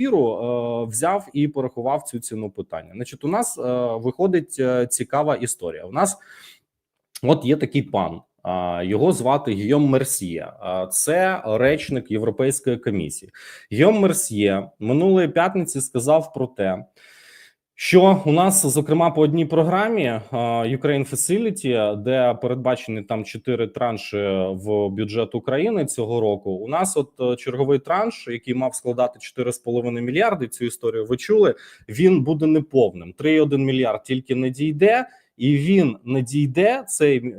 ефіру е, взяв і порахував цю ціну питання. Значить, у нас е, виходить е, цікава історія. У нас от є такий пан. Його звати Гійом Мерсьє. Це речник Європейської комісії. Гійом Мерсьє минулої п'ятниці сказав про те, що у нас, зокрема, по одній програмі а, Ukraine Facility, де передбачені там чотири транші в бюджет України цього року. У нас, от е, черговий транш, який мав складати 4,5 мільярди. Цю історію ви чули. Він буде неповним. 3,1 мільярд тільки не дійде. І він не дійде цей е,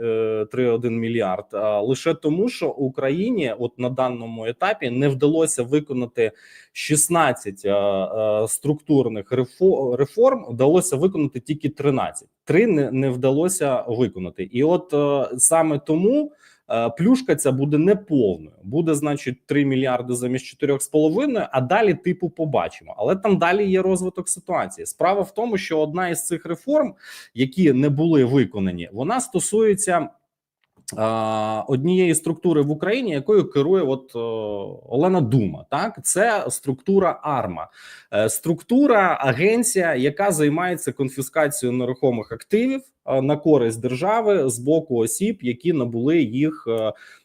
3,1 мільярд а, лише тому, що Україні, от на даному етапі, не вдалося виконати 16 е, е, структурних реформ. Вдалося виконати тільки 13. Три не, вдалося виконати. І от е, саме тому е, плюшка ця буде неповною. Буде, значить, 3 мільярди замість 4,5, а далі типу побачимо. Але там далі є розвиток ситуації. Справа в тому, що одна із цих реформ, які не були виконані, вона стосується. Е, Однієї структури в Україні, якою керує от е, Олена Дума, так? Це структура АРМА, Е, структура агенція, яка займається конфіскацією нерухомих активів на користь держави з боку осіб, які набули їх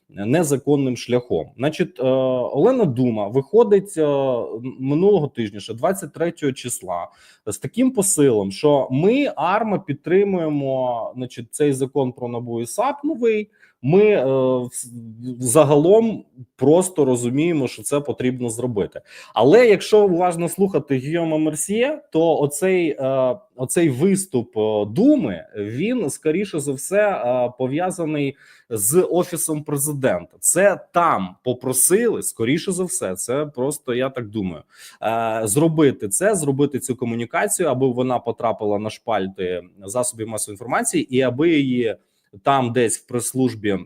незаконним шляхом. Значить, е, Олена Дума виходить е, минулого тижня, ще 23 числа, з таким посилом, що ми АРМА підтримуємо, значить, цей закон про НАБУ і САП новий. Ми е, загалом просто розуміємо, що це потрібно зробити. Але якщо уважно слухати Гіома Мерсьє, то оцей, е, оцей виступ е, Думи він скоріше за все е, пов'язаний з офісом президента. Це там попросили скоріше за все. Це просто я так думаю. Е, зробити це, зробити цю комунікацію, аби вона потрапила на шпальти засобів масової інформації, і аби її там десь в прес-службі е,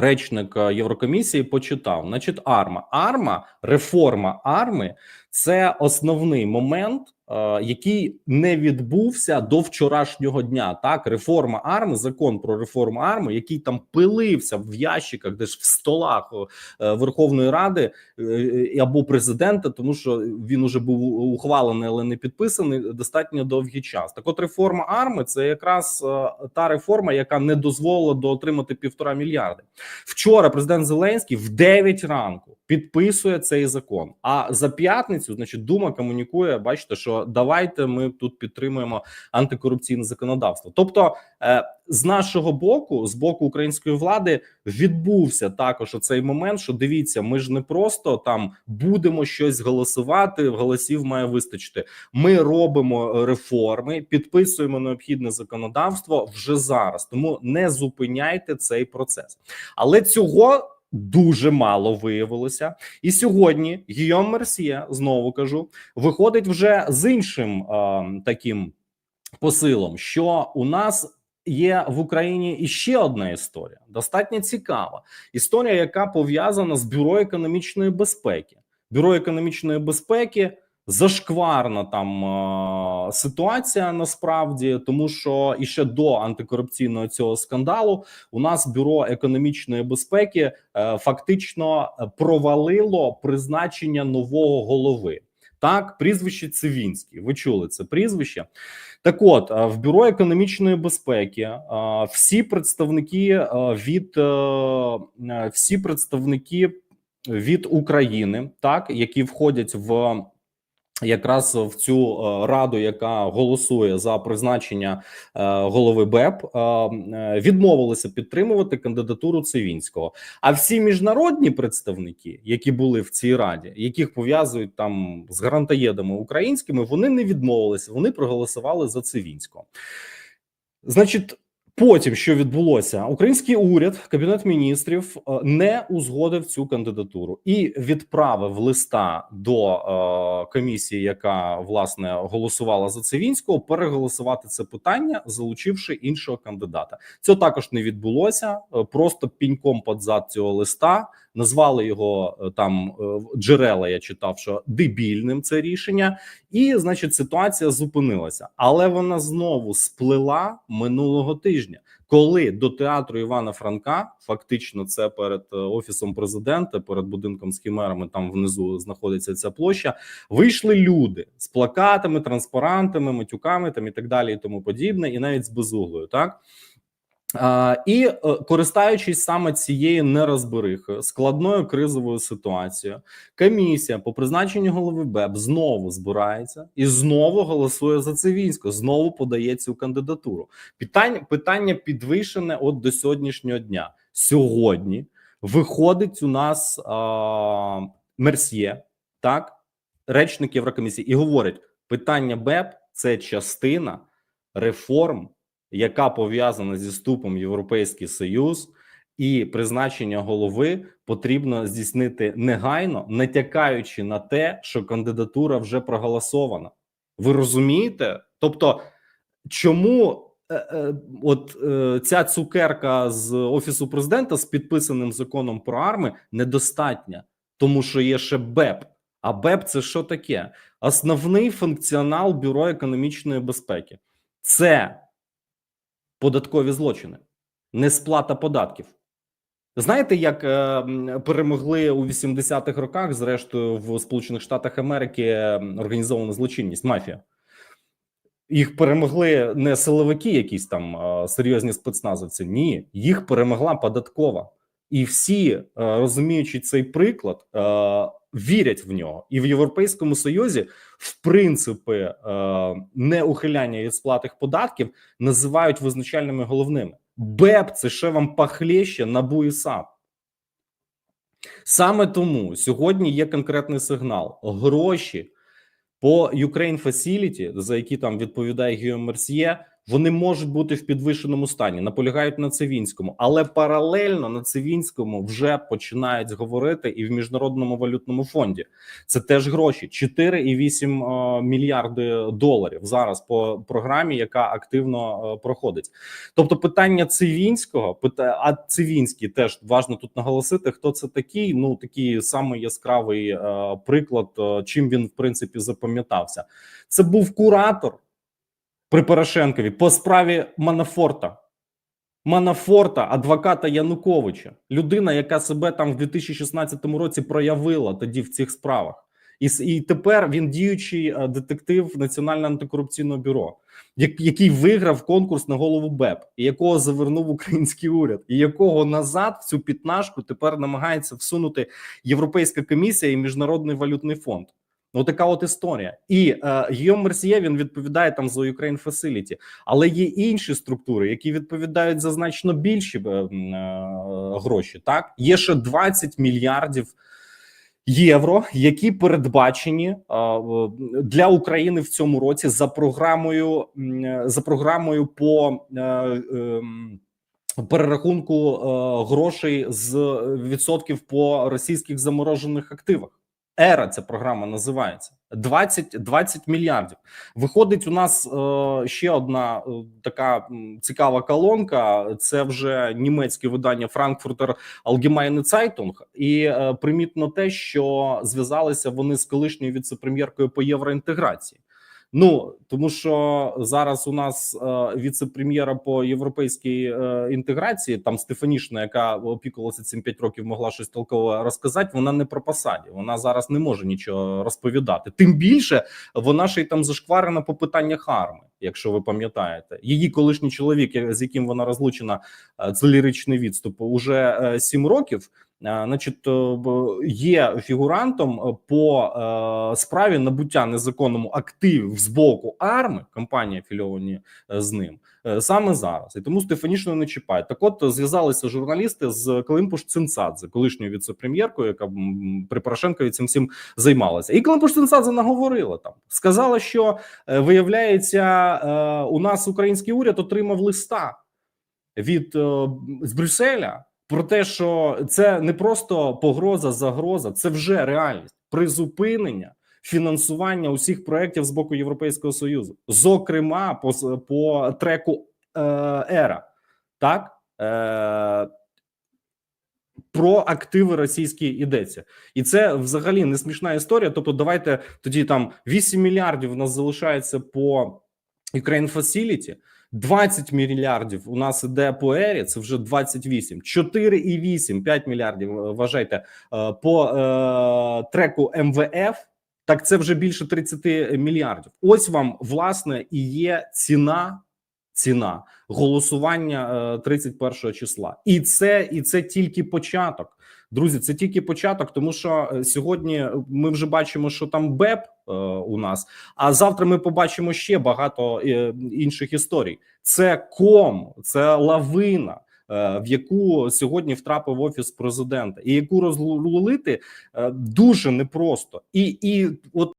речник е, Єврокомісії почитав. Значить, арма, арма, реформа арми це основний момент, який не відбувся до вчорашнього дня. Так, реформа арми, закон про реформу арми, який там пилився в ящиках, десь в столах е, Верховної Ради е, або президента, тому що він уже був ухвалений, але не підписаний достатньо довгий час. Так, от реформа арми це якраз е, та реформа, яка не дозволила доотримати півтора мільярди. Вчора президент Зеленський в 9 ранку підписує цей закон. А за п'ятницю, значить, дума комунікує. Бачите, що давайте ми тут підтримуємо антикорупційне законодавство. Тобто, е, з нашого боку, з боку української влади, відбувся також оцей момент, що дивіться, ми ж не просто там будемо щось голосувати. Голосів має вистачити. Ми робимо реформи, підписуємо необхідне законодавство вже зараз. Тому не зупиняйте цей процес. Але цього дуже мало виявилося. І сьогодні Гійом Мерсьє, знову кажу, виходить вже з іншим е, таким посилом, що у нас. Є в Україні іще одна історія, достатньо цікава історія, яка пов'язана з бюро економічної безпеки. Бюро економічної безпеки зашкварна там е, ситуація насправді, тому що іще до антикорупційного цього скандалу у нас бюро економічної безпеки е, фактично провалило призначення нового голови. Так, прізвище Цивінський. Ви чули це прізвище? Так, от е, в бюро економічної безпеки е, всі представники е, від е, е, всі представники від України, так які входять в якраз в цю е, раду, яка голосує за призначення е, голови БЕП, е, відмовилися підтримувати кандидатуру Цивінського. А всі міжнародні представники, які були в цій раді, яких пов'язують там з грантоєдами українськими, вони не відмовилися. Вони проголосували за Цивінського. Значить. Потім що відбулося, український уряд, кабінет міністрів е, не узгодив цю кандидатуру і відправив листа до е, комісії, яка власне голосувала за Цивінського, переголосувати це питання, залучивши іншого кандидата. Це також не відбулося. е, Просто піньком під зад цього листа назвали його там джерела. Я читав, що дебільним це рішення, і значить ситуація зупинилася, але вона знову сплила минулого тижня. Коли до театру Івана Франка, фактично, це перед е, офісом президента, перед будинком з хімерами, там внизу знаходиться ця площа. Вийшли люди з плакатами, транспарантами, матюками там і так далі, і тому подібне, і навіть з безуглою, так. І е, користуючись саме цією нерозберихою, складною кризовою ситуацією, комісія по призначенню голови БЕБ знову збирається і знову голосує за Цивінського, знову подає цю кандидатуру. Питання питання підвищене от до сьогоднішнього дня. Сьогодні виходить у нас а, Мерсьє, так, речник Єврокомісії, і говорить: питання БЕП це частина реформ, яка пов'язана зі вступом Європейський Союз, і призначення голови потрібно здійснити негайно, натякаючи на те, що кандидатура вже проголосована. Ви розумієте? Тобто, чому е, е, от е, ця цукерка з офісу президента з підписаним законом про арми недостатня, тому що є ще БЕП. А БЕП це що таке? Основний функціонал бюро економічної безпеки це податкові злочини, несплата податків. Знаєте, як е, перемогли у 80-х роках, зрештою, в Сполучених Штатах Америки організовану злочинність, мафія? Їх перемогли не силовики, якісь там е, серйозні спецназовці. Ні, їх перемогла податкова, і всі, е, розуміючи цей приклад, е, вірять в нього. І в Європейському Союзі, в принципі, е, неухиляння від сплати податків називають визначальними головними. БЕП це ще вам пахлєще НАБУ і САП. Саме тому сьогодні є конкретний сигнал: гроші по Ukraine Facility, за які там відповідає Гіо Мерсьє, вони можуть бути в підвищеному стані, наполягають на Цивінському, але паралельно на Цивінському вже починають говорити і в міжнародному валютному фонді. Це теж гроші 4,8 е, мільярди доларів зараз по програмі, яка активно е, проходить. Тобто, питання Цивінського, а Цивінський теж важно тут наголосити, хто це такий. Ну такий самий яскравий е, приклад, чим він в принципі запам'ятався. Це був куратор при Порошенкові по справі Манафорта. Манафорта, адвоката Януковича, людина, яка себе там в 2016 році проявила тоді в цих справах, і, і тепер він діючий е, детектив Національного антикорупційного бюро, який виграв конкурс на голову БЕП, і якого завернув український уряд, і якого назад в цю пітнашку тепер намагається всунути Європейська комісія і Міжнародний валютний фонд. Ну, така от історія. І е, Мерсьє він відповідає там за Ukraine Facility, але є інші структури, які відповідають за значно більші е, е, гроші. Так є ще 20 мільярдів євро, які передбачені е, для України в цьому році за програмою е, за програмою по. Е, ем, Перерахунку грошей з відсотків по російських заморожених активах. Ера ця програма називається 20, 20 мільярдів. Виходить, у нас е, ще одна е, така цікава колонка. Це вже німецьке видання Frankfurter Allgemeine Zeitung. І е, примітно те, що зв'язалися вони з колишньою віцепрем'єркою по євроінтеграції. Ну тому що зараз у нас е, віце-прем'єра по європейській е, інтеграції, там Стефанішна, яка опікувалася цим 5 років, могла щось толково розказати. Вона не про посаді. Вона зараз не може нічого розповідати. Тим більше вона ще й там зашкварена по питаннях арми, якщо ви пам'ятаєте. Її колишній чоловік, з яким вона розлучена, е, це ліричний відступ, уже е, 7 років. Е, Значить, е, є фігурантом е, по справі набуття незаконному активів з боку арми, компанії афільовані з ним саме зараз, і тому Стефанішну не чіпають. Так, от зв'язалися журналісти з Климпуш Цинцадзе, колишньою віце-прем'єркою, яка при Порошенкові цим всім займалася. І Климпуш Цинцадзе наговорила там, сказала, що виявляється, у нас український уряд отримав листа від з Брюсселя про те, що це не просто погроза, загроза, це вже реальність. Призупинення фінансування усіх проєктів з боку Європейського союзу, зокрема по по треку е, ера, так? Е, про активи російські йдеться, і це взагалі не смішна історія. Тобто, давайте тоді там 8 мільярдів у нас залишається по Ukraine Facility, 20 мільярдів у нас іде по ері, це вже 28, 4,8, 5 мільярдів. е, Вважайте е, по е, треку МВФ. Так це вже більше 30 мільярдів. Ось вам власне і є ціна. Ціна голосування е, 31 числа, і це і це тільки початок. Друзі, це тільки початок, тому що е, сьогодні ми вже бачимо, що там БЕП е, у нас. А завтра ми побачимо ще багато е, інших історій. Це ком, це лавина, е, в яку сьогодні втрапив офіс президента, і яку розлулити е, дуже непросто. І, і от